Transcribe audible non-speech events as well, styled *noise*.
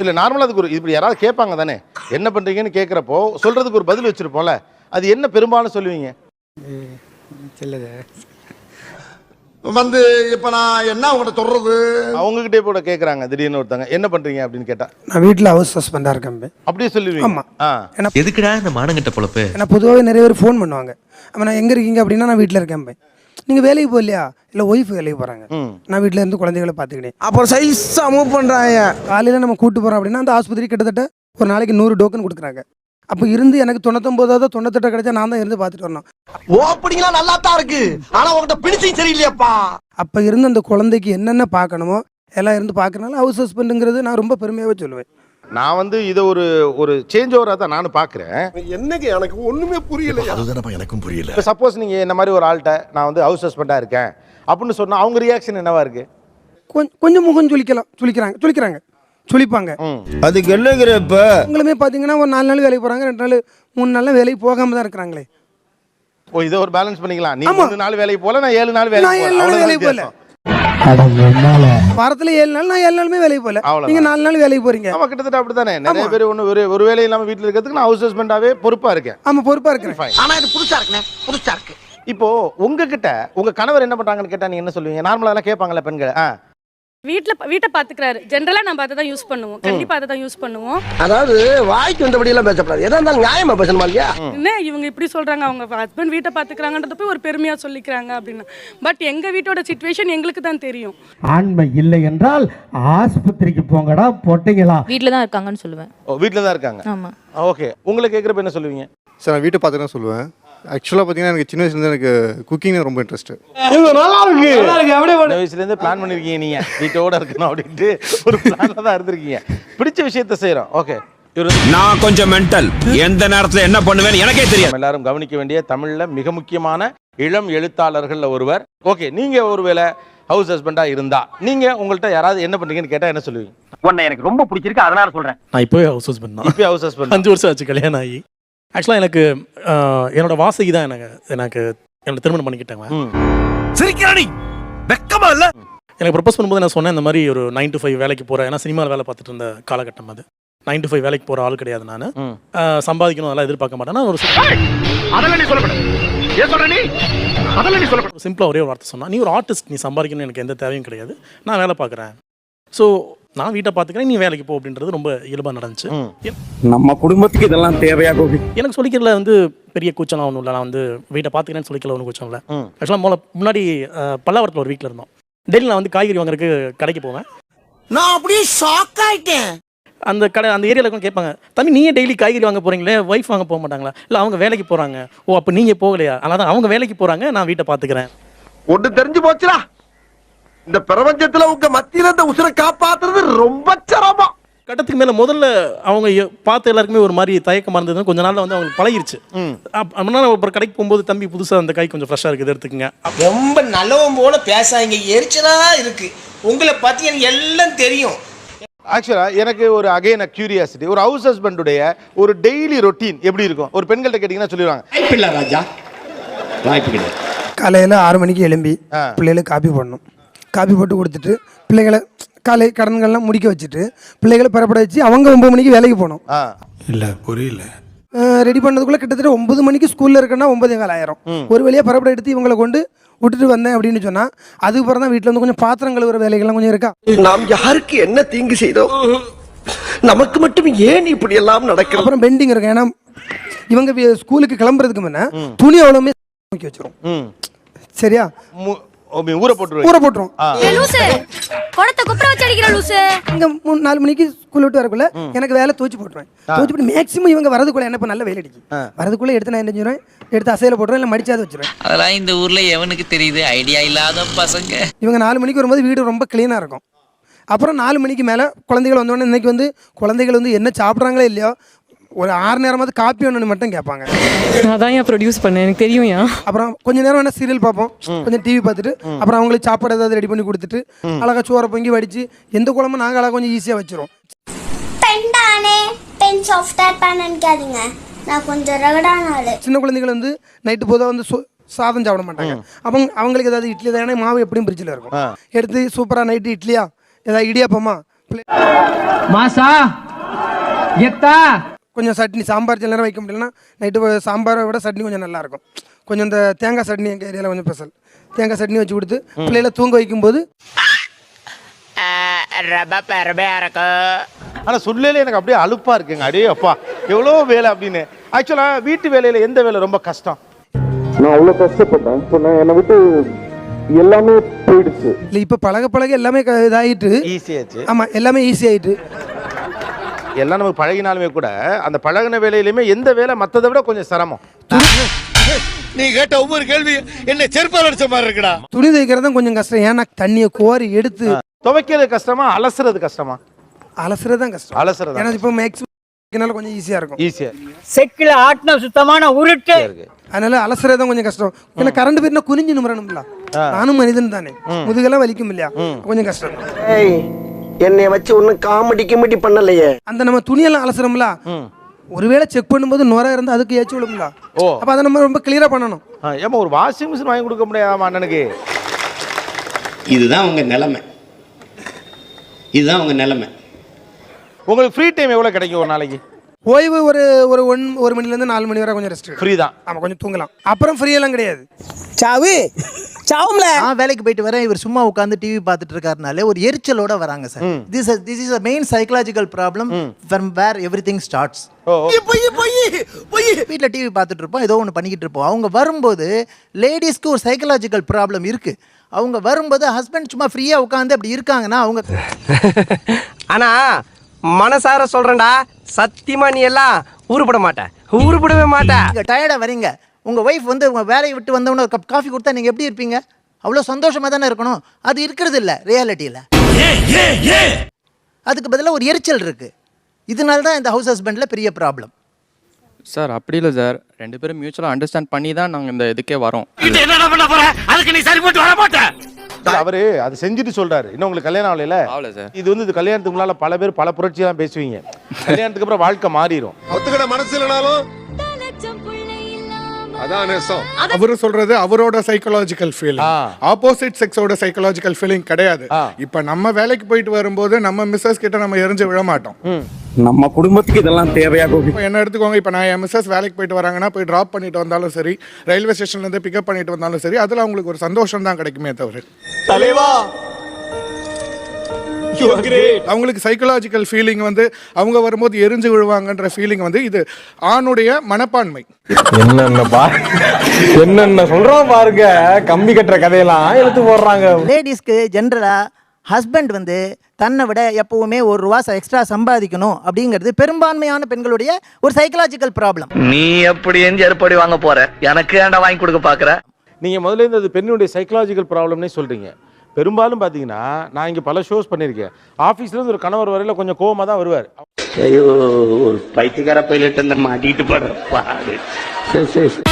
இல்ல நார்மலா அதுக்கு ஒரு இப்படி யாராவது கேட்பாங்க தானே? என்ன பண்றீங்கன்னு கேட்குறப்போ சொல்றதுக்கு ஒரு பதில் வச்சிருப்போம்ல. அது என்ன பெரும்பாலும் சொல்லுவீங்க? செல்லது. வந்து இப்ப நான் என்ன உங்கள்கிட்ட சொல்றது? அவங்ககிட்டே கூட கேட்குறாங்க திடீர்னு ஒருத்தங்க என்ன பண்றீங்க அப்படின்னு கேட்டா? நான் வீட்டில் ஹவுஸ் ஹஸ்பண்டாக இருக்கேன். அப்படியே சொல்லுவீங்க. ஆமா. ஆ. ஏன்னா எதுக்குடா இந்த மானங்கிட்ட பொழப்பு? ஏன்னா பொதுவாகவே நிறைய பேர் ஃபோன் பண்ணுவாங்க. அப்போ நான் எங்கே இருக்கீங்க அப்படின்னா நான் வீட்டில் இருக்கேன். நீங்கள் வேலைக்கு போகலையா? இல்லை ஒய்ஃப் வேலைக்கு போகிறாங்க. நான் வீட்டில் இருந்து குழந்தைகளை பார்த்துக்கிட்டேன். அப்புறம் சைஸா மூவ் பண்றாங்க. காலையில் நம்ம கூட்டு போகிறோம் அப்படின்னா அந்த ஆஸ்பத்திரி கிட்டத்தட்ட ஒரு நாளைக்கு நூறு டோக்கன் கொடுக்குறாங்க. அப்போ இருந்து எனக்கு தொண்ணூத்தொம்பதாவது தொண்ணூத்தெட்டு கிடைச்சா நான் தான் இருந்து பார்த்துட்டு வரணும். ஓப்பனிங்லாம் நல்லா தான் இருக்கு. ஆனா உங்ககிட்ட பிடிச்சும் சரியில்லையாப்பா. அப்போ இருந்து அந்த குழந்தைக்கு என்னென்ன பார்க்கணுமோ எல்லாம் இருந்து பார்க்கறனால ஹவுஸ் ஹஸ்பண்டுங்கிறது நான் ரொம்ப பெருமையாகவே சொல்லுவேன். நான் வந்து இதை ஒரு ஒரு சேஞ்ச் ஓவராக தான் நானும் பார்க்குறேன் என்னங்க எனக்கு ஒண்ணுமே புரியல அதுதானப்பா எனக்கும் புரியல. இப்போ சப்போஸ் நீங்கள் என்ன மாதிரி ஒரு ஆள்கிட்ட நான் வந்து ஹவுஸ் ஹஸ்பண்டாக இருக்கேன் அப்படின்னு சொன்னா அவங்க ரியாக்ஷன் என்னவா இருக்கு? கொஞ்சம் கொஞ்சம் முகம் சுளிக்கலாம் சுளிக்கிறாங்க சுளிக்கிறாங்க சுளிப்பாங்க. ம். அதுக்கு என்னங்கிறப்ப? உங்களுமே பார்த்தீங்கன்னா ஒரு நாலு நாள் வேலைக்கு போகிறாங்க ரெண்டு நாள் மூணு நாள் வேலைக்கு போகாம தான் இருக்கிறாங்களே. ஓ இதை ஒரு பேலன்ஸ் பண்ணிக்கலாம். நீ. மூணு நாள் வேலைக்கு போல நான் ஏழு நாள் வேலைக்கு ஏழு போல நாள் அவ்வளவுதான் வேலைக்கு போகல. வாரத்தில் ஏழு நாள் நான் ஏழு நாளுமே வேலைக்கு போகல. அவ்வளவுதான். நீங்கள் நாலு நாள் வேலைக்கு போகிறீங்க ஆமா கிட்டத்தட்ட அப்படித்தானே? நிறைய பேர் ஒண்ணு ஒரு ஒரு வேலை இல்லாம வீட்ல இருக்கிறதுக்கு நான் ஹவுஸ் ஹஸ்பண்டாவே பொறுப்பா இருக்கேன். ஆமாம் பொறுப்பாக இருக்கிறேன். Fine. ஆனா இது புதுசா இருக்குண்ணே புதுசா இருக்கு. இப்போ உங்ககிட்ட உங்க கணவர் என்ன பண்றாங்கன்னு கேட்டா நீங்க என்ன சொல்லுவீங்க? நார்மலா எல்லாம் கேட்பாங்கல்ல பெண்கள். ஆ வீட்ல வீட்டை பாத்துக்கிறாரு. ஜென்ரலா நம்ம அதை தான் யூஸ் பண்ணுவோம் கண்டிப்பா அதை தான் யூஸ் பண்ணுவோம். அதாவது வாய்க்கு வந்தபடி எல்லாம் பேசப்படாது. எதா இருந்தாலும் நியாயமா பேசணுமா இல்லையா என்ன இவங்க இப்படி சொல்றாங்க? அவங்க ஹஸ்பண்ட் வீட்டை பாத்துக்கிறாங்கன்றத போய் ஒரு பெருமையா சொல்லிக்கிறாங்க அப்படின்னு. பட் எங்க வீட்டோட சுச்சுவேஷன் எங்களுக்கு தான் தெரியும். ஆண்மை இல்லை என்றால் ஆஸ்பத்திரிக்கு போங்கடா பொட்டைங்களா? வீட்டில் தான் இருக்காங்கன்னு சொல்லுவேன். ஓ வீட்ல தான் இருக்காங்க. ஆமாம் ஓகே. உங்களை கேட்குறப்ப என்ன சொல்லுவீங்க? சார் நான் வீட்டை பார்த்து தான் சொல்லுவேன். ஆக்சுவலாக பார்த்தீங்கன்னா எனக்கு சின்ன வயசுலேருந்து எனக்கு குக்கிங் ரொம்ப இன்ட்ரெஸ்ட் சின்ன வயசுல இருந்து பிளான் பண்ணிருக்கீங்க நீங்க. வீட்டோட இருக்கணும் அப்படின்ட்டு ஒரு பிளான்ல தான் இருந்திருக்கீங்க. பிடிச்ச விஷயத்த செய்யறோம் ஓகே நான் கொஞ்சம் மென்டல் எந்த நேரத்துல என்ன பண்ணுவேன்னு எனக்கே தெரியாது. நம்ம எல்லாரும் கவனிக்க வேண்டிய தமிழ்ல மிக முக்கியமான இளம் எழுத்தாளர்கள்ல ஒருவர். ஓகே நீங்க ஒருவேளை ஹவுஸ் ஹஸ்பண்டா இருந்தா நீங்க உங்கள்ட்ட யாராவது என்ன பண்றீங்கன்னு கேட்டா என்ன சொல்லுவீங்க? உன்னை எனக்கு ரொம்ப பிடிச்சிருக்கு அதனால சொல்றேன். நான் இப்போவே ஹவுஸ் ஹஸ்பண்ட் தான். இப்போ ஹவுஸ் ஹஸ்பண்ட் அஞ்சு வருஷம் ஆச்சு கல்யாணம் ஆகி. ஆக்சுவலாக எனக்கு என்னோட வாசகி தான் எனக்கு எனக்கு என்னோட திருமணம் பண்ணிக்கிட்டாங்க. சிரிக்கிறானி வெக்கமா இல்ல? எனக்கு ப்ரப்போஸ் பண்ணும்போது நான் சொன்னேன் இந்த மாதிரி ஒரு நைன் டு ஃபைவ் வேலைக்கு போகிறேன் ஏன்னா சினிமாவில் வேலை பார்த்துட்டு இருந்த காலகட்டம் அது. நைன் டு ஃபைவ் வேலைக்கு போகிற ஆள் கிடையாது நான். சம்பாதிக்கணும் அதெல்லாம் எதிர்பார்க்க மாட்டேன். ஒரு சிம்பிளாக ஒரே ஒரு வார்த்தை சொன்னா நீ ஒரு ஆர்டிஸ்ட் நீ சம்பாதிக்கணும்னு எனக்கு எந்த தேவையும் கிடையாது. நான் வேலை பார்க்குறேன். ஸோ நான் வீட்டை பார்த்துக்கிறேன் நீ வேலைக்கு போ அப்படின்றது ரொம்ப இயல்பாக நடந்துச்சு. நம்ம குடும்பத்துக்கு இதெல்லாம் தேவையா கோபி? எனக்கு சொல்லிக்கிறதுல வந்து பெரிய கூச்சம்லாம் ஒன்றும் இல்லை. நான் வந்து வீட்டை பார்த்துக்கிறேன்னு சொல்லிக்கல ஒன்றும் கூச்சம் இல்லை. ஆக்சுவலாக மூல முன்னாடி பல்லாவரத்தில் ஒரு வீட்டில் இருந்தோம். டெய்லி நான் வந்து காய்கறி வாங்குறதுக்கு கடைக்கு போவேன். நான் அப்படியே ஷாக் ஆயிட்டேன். அந்த கடை அந்த ஏரியாவில் கூட கேட்பாங்க தம்பி நீங்கள் டெய்லி காய்கறி வாங்க போகிறீங்களே ஒய்ஃப் வாங்க போக மாட்டாங்களா? இல்லை அவங்க வேலைக்கு போகிறாங்க ஓ அப்போ நீங்கள் போகலையா? அதனால தான் அவங்க வேலைக்கு போகிறாங்க நான் வீட்டை பார்த்துக்கிறேன். ஒண்ணு தெரிஞ்சு போச்சுடா. இந்த பிரபஞ்சத்துல உங்க மத்தியில இந்த உசுரை காப்பாத்துறது ரொம்ப சிரமம். கட்டத்துக்கு மேலே முதல்ல அவங்க பார்த்த எல்லாருக்குமே ஒரு மாதிரி தயக்கமாக இருந்தது. கொஞ்ச நாள்ல வந்து அவங்களுக்கு பழகிருச்சு. அப்- அப்படின்னா ஒரு கடைக்கு போகும்போது தம்பி புதுசாக அந்த காய் கொஞ்சம் ஃப்ரெஷ்ஷாக இருக்குது எடுத்துக்கங்க. ரொம்ப நல்லவன் போல பேசாங்க எரிச்சலா இருக்கு. உங்களை பத்தி எனக்கு எல்லாம் தெரியும். ஆக்சுவலா எனக்கு ஒரு அகைன் கியூரியாசிட்டி ஒரு ஹவுஸ் ஹஸ்பண்டுடைய ஒரு டெய்லி ரொட்டீன் எப்படி இருக்கும்? ஒரு பெண்கள்ட்ட கேட்டிங்கன்னா சொல்லிடுவாங்க. ராஜா. வாய்ப்பு கிடையாது காலையில் ஆறு மணிக்கு எழும்பி ஆ. பிள்ளைகளுக்கு காப்பி போடணும். காப்பி போட்டு கொடுத்துட்டு பிள்ளைகளை காலை கடன்கள்லாம் முடிக்க வச்சுட்டு பிள்ளைகளை பெறப்பட வச்சு அவங்க ஒம்பது மணிக்கு வேலைக்கு போகணும். இல்ல புரியல. ரெடி பண்ணதுக்குள்ளே கிட்டத்தட்ட ஒன்பது மணிக்கு ஸ்கூலில் இருக்கேன்னா ஒன்பதே கால் ஆயிரம். ஒரு வழியாக பரப்பட எடுத்து இவங்களை கொண்டு விட்டுட்டு வந்தேன் அப்படின்னு சொன்னால் அதுக்கப்புறம் தான் வீட்டில் வந்து கொஞ்சம் பாத்திரம் கழுவுற வேலைகள்லாம் கொஞ்சம் இருக்கா? நாம் யாருக்கு என்ன தீங்கு செய்தோம் நமக்கு மட்டும் ஏன் இப்படி எல்லாம் நடக்கிறது? அப்புறம் பெண்டிங் இருக்கும். ஏன்னா இவங்க ஸ்கூலுக்கு கிளம்புறதுக்கு முன்ன துணி அவ்வளோமே தூக்கி வச்சிரும். ம். சரியா? ஊற போட்டுருவீங்க. ஊற போட்டுரும். லூசு. குடத்தை குப்புற வச்சு அடிக்கிற லூசு. இங்க மூணு நாலு மணிக்கு ஸ்கூல் விட்டு வரக்குள்ள எனக்கு வேலை தோச்சு போட்டுருவேன். தோச்சு போட்டு மேக்ஸிமம் இவங்க வரதுக்குள்ள என்ன இப்ப நல்ல வெயில் அடிக்கும். வரதுக்குள்ள எடுத்து நான் என்ன செஞ்சுருவேன்? எடுத்து அசையில போட்டுருவேன் இல்லை மடிச்சாது வச்சிருவேன். அதெல்லாம் இந்த ஊர்ல எவனுக்கு தெரியுது? ஐடியா இல்லாத பசங்க. இவங்க நாலு மணிக்கு வரும்போது வீடு ரொம்ப க்ளீனாக இருக்கும். அப்புறம் நாலு மணிக்கு மேலே குழந்தைகள் வந்தோடனே இன்னைக்கு வந்து குழந்தைகள் வந்து என்ன சாப்பிட்றாங்களோ இல்லையோ ஒரு ஆறு நேரமாவது காப்பி ஒன்று மட்டும் கேட்பாங்க. அதான் ஏன் ப்ரொடியூஸ் பண்ணேன்? எனக்கு தெரியும் ஏன்? அப்புறம் கொஞ்ச நேரம் வேணா சீரியல் பார்ப்போம். கொஞ்சம் டிவி பார்த்துட்டு அப்புறம் அவங்களுக்கு சாப்பாடு ஏதாவது ரெடி பண்ணி கொடுத்துட்டு அழகா சோறை பொங்கி வடிச்சு எந்த குழம்பு நாங்கள் அழகா கொஞ்சம் ஈஸியாக வச்சிரும் பென் தானே பென் சாஃப்ட்வேர் நினைக்காதீங்க. நான் கொஞ்சம் ரகடான ஆளு. சின்ன குழந்தைகள் வந்து நைட்டு போதாக வந்து சாதம் சாப்பிட மாட்டாங்க. அவங்க அவங்களுக்கு ஏதாவது இட்லி தானே மாவு எப்படியும் ஃப்ரிட்ஜில் இருக்கும். எடுத்து சூப்பராக நைட்டு இட்லியா ஏதாவது இடியாப்பமா மாசா எத்தா? கொஞ்சம் சட்னி சாம்பார் சில நேரம் வைக்க முடியலன்னா நைட்டு சாம்பாரை விட சட்னி கொஞ்சம் நல்லா இருக்கும் கொஞ்சம் இந்த தேங்காய் சட்னி எங்கள் ஏரியாவில் கொஞ்சம் ஸ்பெஷல் தேங்காய் சட்னி வச்சு கொடுத்து பிள்ளைகளை தூங்க வைக்கும்போது ஆனா சொல்லல எனக்கு அப்படியே அலுப்பா இருக்குங்க. அடே அப்பா எவ்வளோ வேலை அப்படின்னு. ஆக்சுவலா வீட்டு வேலையில எந்த வேலை ரொம்ப கஷ்டம்? நான் அவ்வளவு கஷ்டப்பட்டேன். இப்போ நான் என்னை விட்டு எல்லாமே போயிடுச்சு. இல்லை இப்போ பழக பழக எல்லாமே க- இதாயிட்டு. ஈஸியாச்சு ஆமாம் எல்லாமே ஈஸி ஆயிட்டு. எல்லாம் நமக்கு பழகினாலுமே கூட அந்த பழகின வேலையிலுமே எந்த வேலை மற்றதை விட கொஞ்சம் சிரமம். நீ கேட்ட ஒவ்வொரு கேள்வி என்ன செருப்பால் அடிச்ச மாதிரி இருக்குடா. துணி தைக்கிறது தான் கொஞ்சம் கஷ்டம். ஏன்னா தண்ணியை கோரி எடுத்து துவைக்கிறது கஷ்டமா அலசுறது கஷ்டமா? அலசுறது தான் கஷ்டம். அலசுறது ஏன்னா இப்போ மேக்ஸிமம் கொஞ்சம் ஈஸியாக இருக்கும். ஈஸியா செக்கில் ஆட்டின சுத்தமான உருட்டு. இருக்கு அதனால அலசுறது தான் கொஞ்சம் கஷ்டம். ஏன்னா கரண்ட் போயிருந்தா குனிஞ்சு நிமிரணும்ல. நானும் மனிதன் தானே. முதுகெல்லாம் வலிக்கும் இல்லையா கொஞ்சம் கஷ்டம். என்னைய வச்சு ஒன்னும் காமெடி கிமெடி பண்ணலையே. அந்த நம்ம துணியெல்லாம் அலசுறோம்ல ஒருவேளை செக் பண்ணும்போது நுர இருந்தால் அதுக்கு ஏச்சு விடும்ல ஓ. அப்போ அதை நம்ம ரொம்ப கிளியராக பண்ணணும். ஆ, ஏம்மா ஒரு வாஷிங் மிஷின் வாங்கி கொடுக்க முடியாதா அண்ணனுக்கு? இதுதான் உங்க நிலைமை. இதுதான் உங்க நிலைமை. உங்களுக்கு ஃப்ரீ டைம் எவ்வளோ கிடைக்கும் ஒரு நாளைக்கு? ஓய்வு ஒரு ஒரு ஒன் ஒரு மணிலேருந்து நாலு மணி வரை கொஞ்சம் ரெஸ்ட் ஃப்ரீ தான். ஆமாம் கொஞ்சம் தூங்கலாம். அப்புறம் ஃப்ரீ எல்லாம் கிடையாது. சாவு. சாவும்ல. நான் வேலைக்கு போயிட்டு வரேன் இவர் சும்மா உட்காந்து டிவி பார்த்துட்டு இருக்காருனாலே ஒரு எரிச்சலோட வராங்க sir. This this is a main psychological problem from where everything starts. வீட்டில் டிவி பார்த்துட்டு இருப்போம் ஏதோ ஒன்று பண்ணிக்கிட்டு இருப்போம். அவங்க வரும்போது லேடிஸ்க்கு ஒரு சைக்கலாஜிக்கல் ப்ராப்ளம் இருக்கு. அவங்க வரும்போது ஹஸ்பண்ட் சும்மா ஃப்ரீயாக உட்காந்து அப்படி இருக்காங்கன்னா அவங்க *laughs* ஆனா மனசார சொல்றேன்டா சத்தியமா நீ எல்லாம் உருப்பட மாட்ட. உருப்படவே மாட்ட. நீங்கள் டயர்டாக வரீங்க. உங்கள் ஒய்ஃப் வந்து உங்கள் வேலையை விட்டு வந்தவொடனே ஒரு கப் காஃபி கொடுத்தா நீங்கள் எப்படி இருப்பீங்க? அவ்வளோ சந்தோஷமாக தானே இருக்கணும். அது இருக்கிறது இல்லை ரியாலிட்டியில் அதுக்கு பதிலாக ஒரு எரிச்சல் இருக்கு. இதனால தான் இந்த ஹவுஸ் ஹஸ்பண்டில் பெரிய ப்ராப்ளம் சார் அப்படி இல்லை சார் ரெண்டு பேரும் மியூச்சுவலாக அண்டர்ஸ்டாண்ட் பண்ணி தான் நாங்கள் இந்த இதுக்கே வரோம். அதுக்கு நீ சரி போட்டு வர மாட்டேன் அவரு அது செஞ்சுட்டு சொல்றாரு. இன்னும் உங்களுக்கு கல்யாணம் ஆகல சார் இது வந்து இது கல்யாணத்துக்கு முன்னால பல பேர் பல புரட்சியெல்லாம் பேசுவீங்க. கல்யாணத்துக்கு அப்புறம் வாழ்க்கை மாறிடும் ஒத்துக்கிட மனசு இல்லைனாலும் அதான் நேசம். அவரு சொல்றது அவரோட சைக்கலாஜிக்கல் ஃபீலிங். ஆப்போசிட் செக்ஸோட சைக்கலாஜிக்கல் ஃபீலிங் கிடையாது. இப்ப நம்ம வேலைக்கு போயிட்டு வரும்போது நம்ம மிஸ்ஸஸ் கிட்ட நம்ம எரிஞ்சு விழ மாட்டோம். நம்ம குடும்பத்துக்கு இதெல்லாம் தேவையா என்ன எடுத்துக்கோங்க இப்போ நான் என் மிஸ்ஸஸ் வேலைக்கு போயிட்டு வராங்கன்னா போய் ட்ராப் பண்ணிட்டு வந்தாலும் சரி ரயில்வே ஸ்டேஷன்லேருந்து பிக்கப் பண்ணிட்டு வந்தாலும் சரி அதில் அவங்களுக்கு ஒரு சந்தோஷம் தான் கிடைக்குமே தவிர. தலைவா அவங்களுக்கு சைக்கலாஜிக்கல் ஃபீலிங் வந்து அவங்க வரும்போது எரிஞ்சு விழுவாங்கன்ற ஃபீலிங் வந்து இது ஆணுடைய மனப்பான்மை. என்னென்ன பா என்னென்ன சொல்றோம் பாருங்க. கம்பி கட்டுற கதையெல்லாம் எடுத்து போடுறாங்க. லேடிஸ்க்கு ஜென்ரலாக ஹஸ்பண்ட் வந்து தன்னை விட எப்பவுமே ஒரு ரூபா எக்ஸ்ட்ரா சம்பாதிக்கணும் அப்படிங்கிறது பெரும்பான்மையான பெண்களுடைய ஒரு சைக்கலாஜிக்கல் ப்ராப்ளம் நீ எப்படி எந்த ஏற்பாடு வாங்க போற? எனக்கு ஏன்டா வாங்கி கொடுக்க பாக்குற? நீங்க முதல்ல இருந்து அது பெண்ணுடைய சைக்கலாஜிக்கல் ப்ராப்ளம்னே சொல்றீங்க. பெரும்பாலும் பார்த்தீங்கன்னா நான் இங்கே பல ஷோஸ் பண்ணியிருக்கேன் ஆஃபீஸ்லேருந்து ஒரு கணவர் வரையில் கொஞ்சம் கோவமாக தான் வருவார். ஐயோ ஒரு பைத்தியக்கார பைலட் அந்த மாட்டிட்டு போற பாடு. சரி சரி.